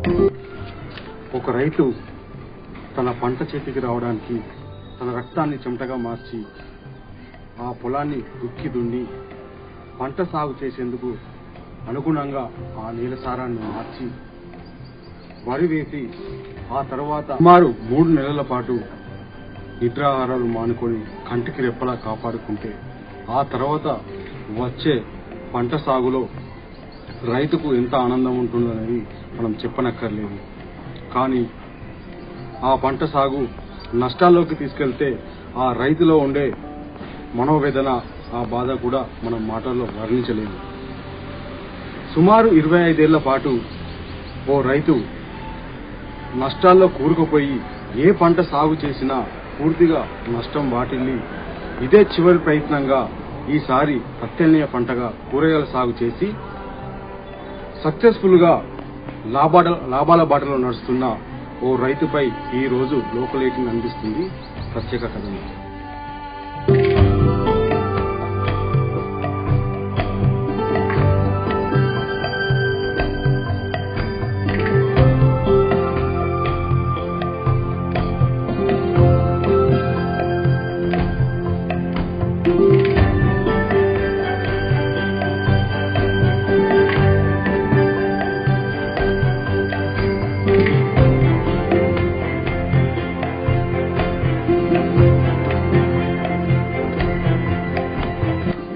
ఒక రైతు తన పంట చేతికి రావడానికి తన రక్తాన్ని చెమటగా మార్చి ఆ పొలాన్ని దుక్కి దున్ని పంట సాగు చేసేందుకు అనుగుణంగా ఆ నీల సారాన్ని మార్చి వరి వేసి ఆ తర్వాత సుమారు మూడు నెలల పాటు నిద్రాహారాలు మానుకొని కంటికి రెప్పలా కాపాడుకుంటే ఆ తర్వాత వచ్చే పంట సాగులో రైతుకు ఎంత ఆనందం ఉంటుందనేది మనం చెప్పనక్కర్లేదు. కానీ ఆ పంట సాగు నష్టాల్లోకి తీసుకెళ్తే ఆ రైతులో ఉండే మనోవేదన ఆ బాధ కూడా మనం మాటల్లో వర్ణించలేము సుమారు ఇరవై ఐదేళ్ళ పాటు ఓ రైతు నష్టాల్లో కూరుకుపోయి ఏ పంట సాగు చేసినా పూర్తిగా నష్టం వాటిల్లి ఇదే చివరి ప్రయత్నంగా ఈసారి ప్రత్యామ్నాయ పంటగా కూరగాయల సాగు చేసి సక్సెస్ఫుల్గా లాభాల లాభాల బాటలో నడుస్తున్న ఓ రైతుపై ఈ రోజు లోకల్ అందిస్తుంది ప్రత్యేక కథనం.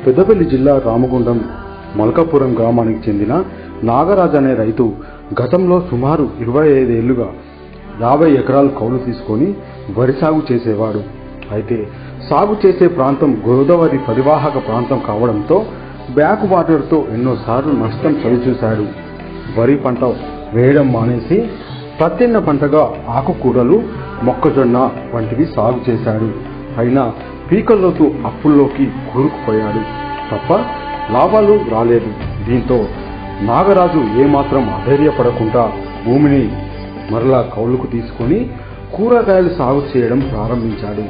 పెద్దపల్లి జిల్లా రామగుండం మల్కాపురం గ్రామానికి చెందిన నాగరాజ్ అనే రైతు గతంలో సుమారు ఇరవై ఐదేళ్ళుగా యాభై ఎకరాలు కౌలు తీసుకొని వరి సాగు చేసేవాడు. అయితే సాగు చేసే ప్రాంతం గోదావరి పరివాహక ప్రాంతం కావడంతో బ్యాక్ వాటర్తో ఎన్నోసార్లు నష్టం చవిచూశాడు. వరి పంట వేయడం మానేసి ప్రత్యన్న పంటగా ఆకుకూరలు మొక్కజొన్న వంటివి సాగు చేశాడు. అయినా పీకల్లోతు అప్పుల్లోకి కూరుకుపోయాడు. తప్ప లాభాలు రాలేదు. దీంతో నాగరాజు ఏమాత్రం అధైర్యపడకుండా భూమిని మరలా కౌలుకు తీసుకొని కూరగాయలు సాగు చేయడం ప్రారంభించాడు.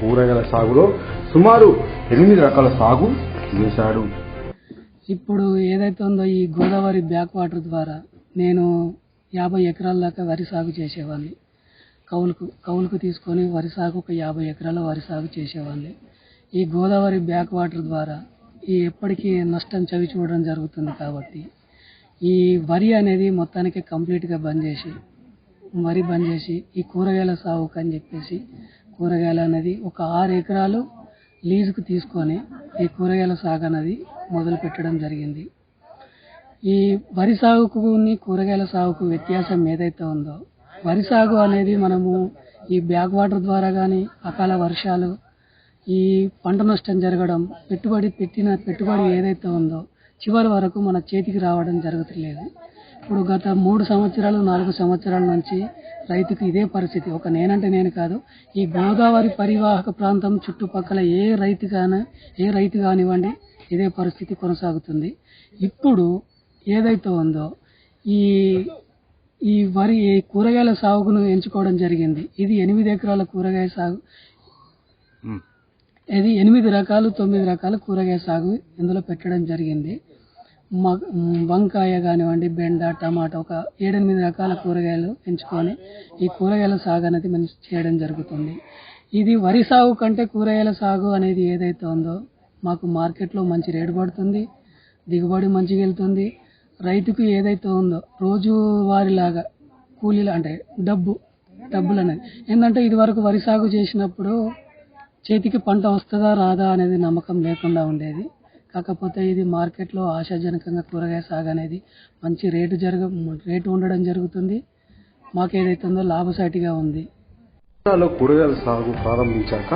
కూరగాయల సాగులో సుమారు ఎనిమిది రకాల సాగు చేశాడు. ఇప్పుడు ఏదైతే ఉందో ఈ గోదావరి బ్యాక్ వాటర్ ద్వారా నేను యాభై ఎకరాల దాకా వరి సాగు చేసేవాడిని. కౌలుకు కౌలుకు తీసుకొని వరి సాగు ఒక యాభై ఎకరాల వరి సాగు చేసేవాడిని ఈ గోదావరి బ్యాక్ వాటర్ ద్వారా ఈ ఎప్పటికీ నష్టం చవి చూడడం జరుగుతుంది కాబట్టి ఈ వరి అనేది మొత్తానికి కంప్లీట్గా బంద్ చేసి వరి బంద్ చేసి ఈ కూరగాయల సాగుకు అని చెప్పేసి కూరగాయలు అనేది ఒక ఆరు ఎకరాలు లీజుకు తీసుకొని ఈ కూరగాయల సాగు అనేది మొదలు పెట్టడం జరిగింది. ఈ వరి సాగుకుని కూరగాయల సాగుకు వ్యత్యాసం ఏదైతే ఉందో వరి సాగు అనేది మనము ఈ బ్యాక్ వాటర్ ద్వారా కానీ అకాల వర్షాలు ఈ పంట నష్టం జరగడం పెట్టుబడి పెట్టిన పెట్టుబడి ఏదైతే ఉందో చివరి వరకు మన చేతికి రావడం జరుగుతలేదు. ఇప్పుడు గత మూడు సంవత్సరాలు నాలుగు సంవత్సరాల నుంచి రైతుకు ఇదే పరిస్థితి. ఒక నేనంటే నేను కాదు ఈ గోదావరి పరివాహక ప్రాంతం చుట్టుపక్కల ఏ రైతు కానీ ఏ రైతు కానివ్వండి ఇదే పరిస్థితి కొనసాగుతుంది. ఇప్పుడు ఏదైతే ఉందో ఈ ఈ వరి కూరగాయల సాగును ఎంచుకోవడం జరిగింది. ఇది ఎనిమిది ఎకరాల కూరగాయ సాగు. ఇది ఎనిమిది రకాలు తొమ్మిది రకాల కూరగాయ సాగు ఇందులో పెట్టడం జరిగింది. వంకాయ కానివ్వండి బెండ టమాటా ఒక ఏడెనిమిది రకాల కూరగాయలు ఎంచుకొని ఈ కూరగాయల సాగు అనేది మనం చేయడం జరుగుతుంది. ఇది వరి సాగు కంటే కూరగాయల సాగు అనేది ఏదైతే ఉందో మాకు మార్కెట్లో మంచి రేటు పడుతుంది దిగుబడి మంచిగా వెళ్తుంది రైతుకు ఏదైతే ఉందో రోజు వారిలాగా కూలీలు అంటే డబ్బు డబ్బులు అనేది ఏంటంటే ఇది వరకు వరి సాగు చేసినప్పుడు చేతికి పంట వస్తుందా రాదా అనేది నమ్మకం లేకుండా ఉండేది. కాకపోతే ఇది మార్కెట్లో ఆశాజనకంగా కూరగాయ సాగు అనేది మంచి రేటు జరగ రేటు ఉండడం జరుగుతుంది. మాకు ఏదైతే ఉందో లాభసాటిగా ఉంది. కూరగాయల సాగు ప్రారంభించాక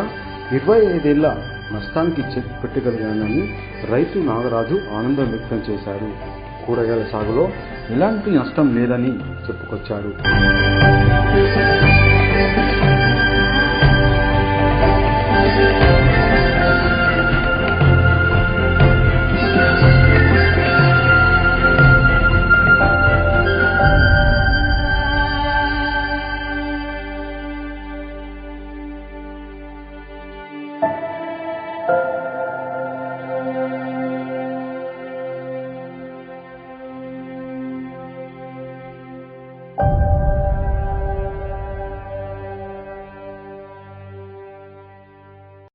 ఇరవై ఐదేళ్ళ నష్టానికి చెక్ పెట్టగలిగానని రైతు నాగరాజు ఆనందం వ్యక్తం చేశారు. కూరగాయల సాగులో ఎలాంటి నష్టం లేదని చెప్పుకొచ్చాడు.